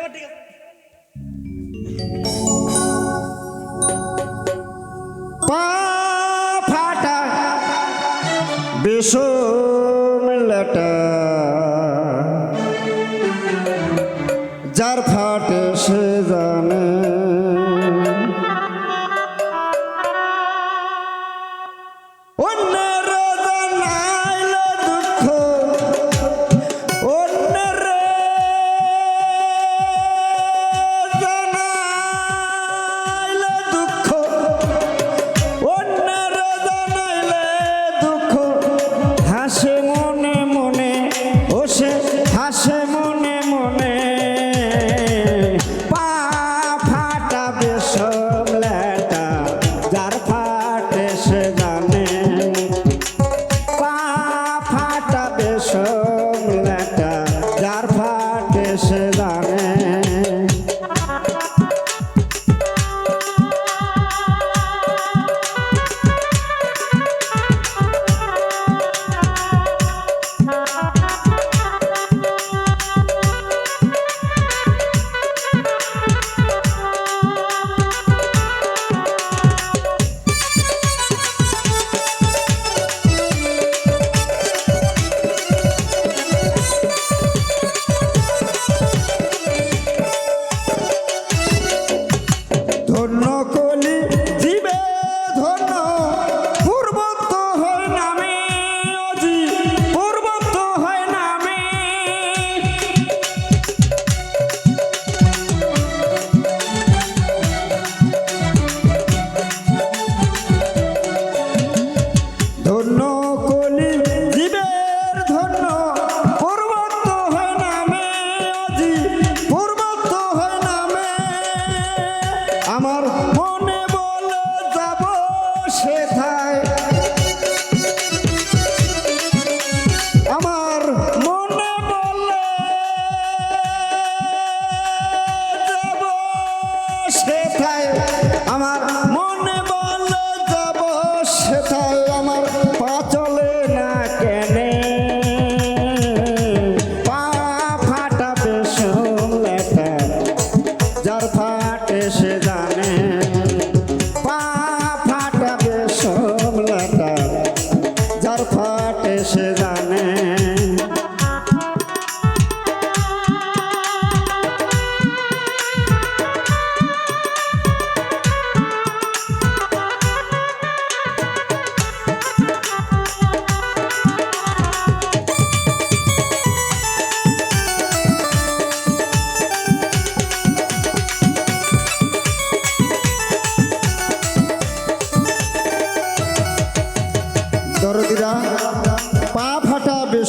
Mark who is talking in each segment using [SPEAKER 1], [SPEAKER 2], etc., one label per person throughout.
[SPEAKER 1] এবার ঠিক আছে।
[SPEAKER 2] ফাটা বিষম লাটা যার ফাটে সে জানে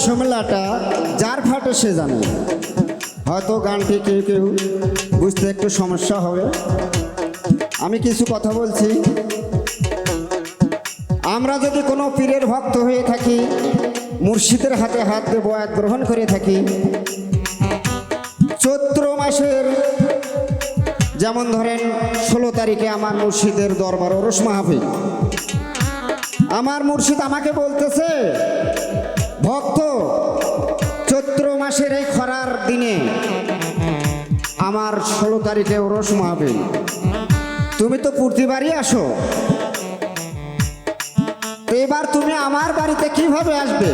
[SPEAKER 2] ফাটা যার ফাটে সে জানে। হয়তো গানটি কেউ কেউ বুঝতে একটু সমস্যা হবে। আমি কিছু কথা বলছি। আমরা যদি কোনো পীরের ভক্ত হয়ে থাকি, মুর্শিদের হাতে হাত দিয়ে বয়াত গ্রহণ করে থাকি, চৈত্র মাসের যেমন ধরেন ষোলো তারিখে আমার মুর্শিদের দরবার ওরস মাহফিল। আমার মুর্শিদ আমাকে বলতেছে, ভক্ত মাসের এই খরার দিনে আমার ষোলো তারিখে ওরস মাহবিল তুমি তো প্রতিবারই আসো। এবার তুমি আমার বাড়িতে কীভাবে আসবে?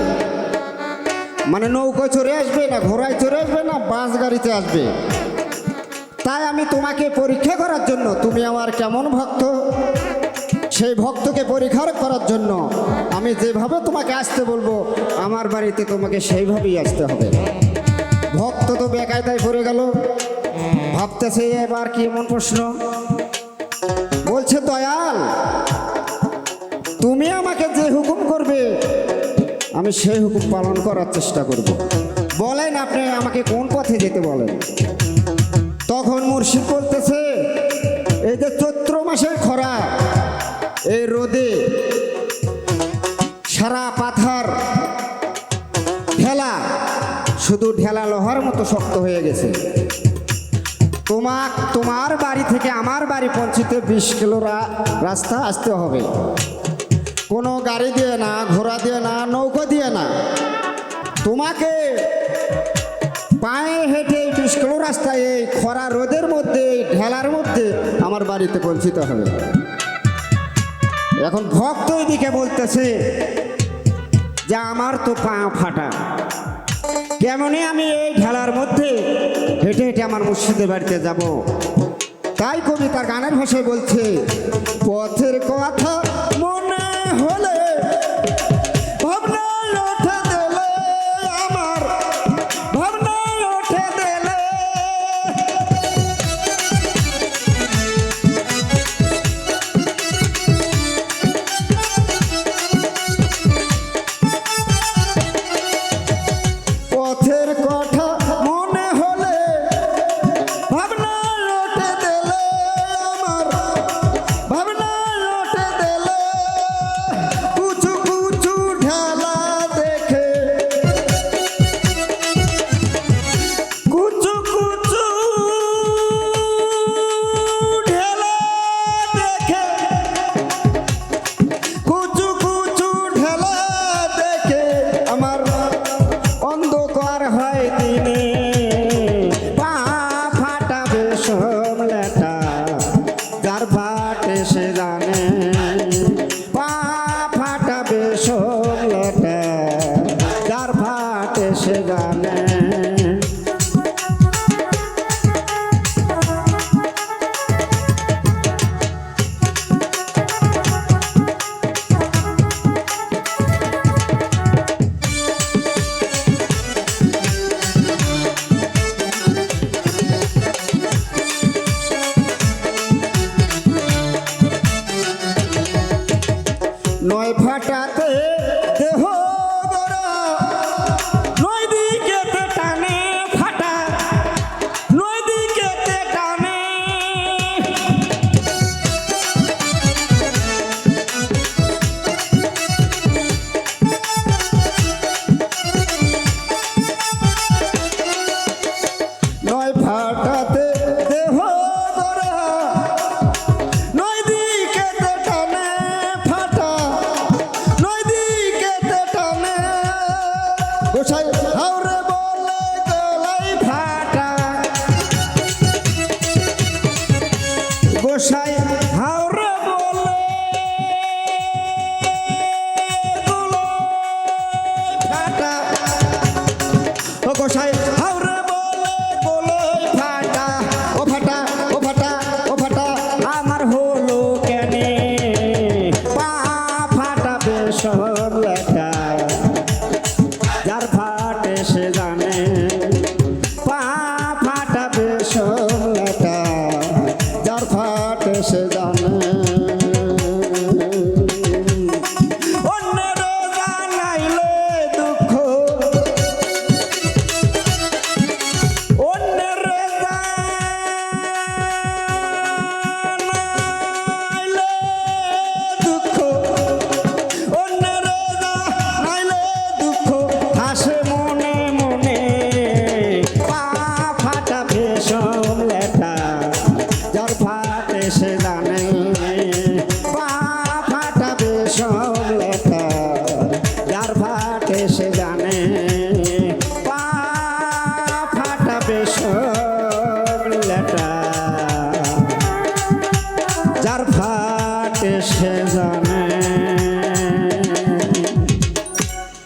[SPEAKER 2] মানে নৌকো চড়ে আসবে না ঘোড়ায় চড়ে আসবে না বাস গাড়িতে আসবে? তাই আমি তোমাকে পরীক্ষা করার জন্য, তুমি আমার কেমন ভক্ত? সেই ভক্তকে পরীক্ষা করার জন্য আমি যেভাবে তোমাকে আসতে বলব, আমার বাড়িতে তোমাকে সেইভাবেই আসতে হবে। ভক্ত তো বেকায়দায় পড়ে গেল। ভাবতেছে এবার কি এমন প্রশ্ন? বলছে, দয়াল, তুমি আমাকে যে হুকুম করবে, আমি সেই হুকুম পালন করার চেষ্টা করব। বলেন আপনি, আমাকে কোন পথে যেতে বলেন? তখন মুর্শিদ বলতেছে, এই যে চৈত্র মাসের খরা, এই রোদে লোহার মতো শক্ত হয়ে গেছে। তোমাক তোমার বাড়ি থেকে আমার বাড়ি পৌঁছিতে বিশ কিলো রাস্তা আসতে হবে। কোনো গাড়ি দিয়ে না, ঘোড়া দিয়ে না, নৌকো দিয়ে না। তোমাকে পায়ে হেঁটে বিশ কিলো রাস্তায় এই খরা রোদের মধ্যে ঢেলার মধ্যে আমার বাড়িতে পৌঁছিতে হবে। এখন ভক্ত এদিকে বলতেছে যে, আমার তো পা ফাটা। কেমনে আমি এই খেলার মধ্যে হেঁটে হেঁটে আমার মুর্শিদের বাড়িতে যাব, তাই কবি তার গানের ভাষায় বলছে, পথের কথা মনে হলে সায়